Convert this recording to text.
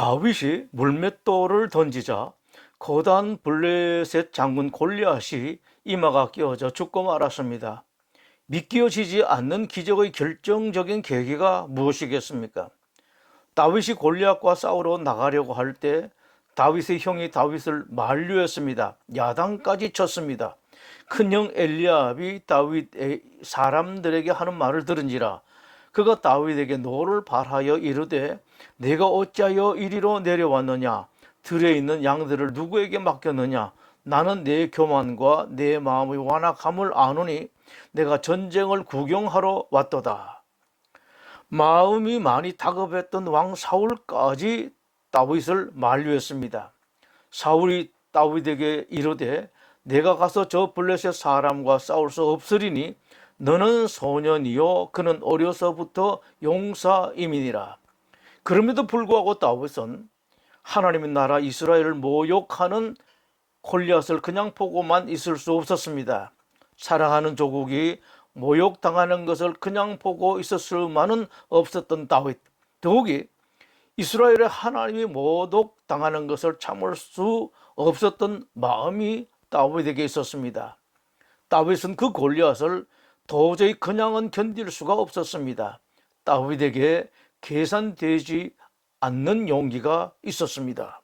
다윗이 물맷돌을 던지자 거단 블레셋 장군 골리앗이 이마가 끼어져 죽고 말았습니다. 믿겨지지 않는 기적의 결정적인 계기가 무엇이겠습니까? 다윗이 골리앗과 싸우러 나가려고 할 때 다윗의 형이 다윗을 만류했습니다. 야당까지 쳤습니다. 큰형 엘리압이 다윗의 사람들에게 하는 말을 들은지라 그가 다윗에게 노를 발하여 이르되 내가 어찌하여 이리로 내려왔느냐? 들에 있는 양들을 누구에게 맡겼느냐? 나는 내 교만과 내 마음의 완악함을 아노니 내가 전쟁을 구경하러 왔도다. 마음이 많이 다급했던 왕 사울까지 다윗을 만류했습니다. 사울이 다윗에게 이르되 내가 가서 저 블레셋 사람과 싸울 수 없으리니 너는 소년이요 그는 어려서부터 용사임이니라. 그럼에도 불구하고 다윗은 하나님의 나라 이스라엘을 모욕하는 골리앗을 그냥 보고만 있을 수 없었습니다. 사랑하는 조국이 모욕당하는 것을 그냥 보고 있을 수만은 없었던 다윗. 더욱이 이스라엘의 하나님이 모독당하는 것을 참을 수 없었던 마음이 다윗에게 있었습니다. 다윗은 그 골리앗을 도저히 그냥은 견딜 수가 없었습니다. 다윗에게 계산되지 않는 용기가 있었습니다.